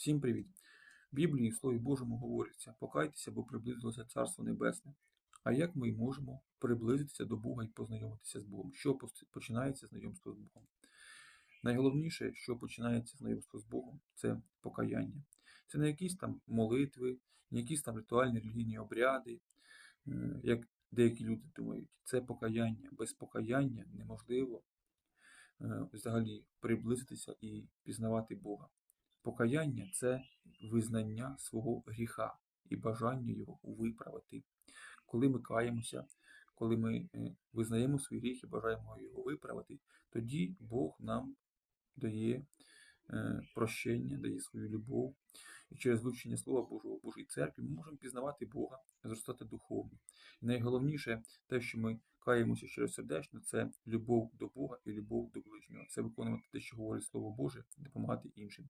Всім привіт! В Біблії в Слові Божому говориться: покайтеся, бо приблизилося Царство Небесне. А як ми можемо приблизитися до Бога і познайомитися з Богом? Що починається знайомство з Богом? Найголовніше, що починається знайомство з Богом, це покаяння. Це не якісь там молитви, не якісь там ритуальні релігійні обряди, як деякі люди думають. Це покаяння. Без покаяння неможливо е, взагалі приблизитися і пізнавати Бога. Покаяння це визнання свого гріха і бажання його виправити. Коли ми каємося, коли ми е, визнаємо свій гріх і бажаємо його виправити, тоді Бог нам дає е, прощення, дає свою любов. І через вивчення Слова Божого в Божій церкві ми можемо пізнавати Бога, зростати духовно. І найголовніше, те, що ми каємося щиросердечно, це любов до Бога і любов до ближнього. Це виконувати те, що говорить Слово Боже, допомагати іншим.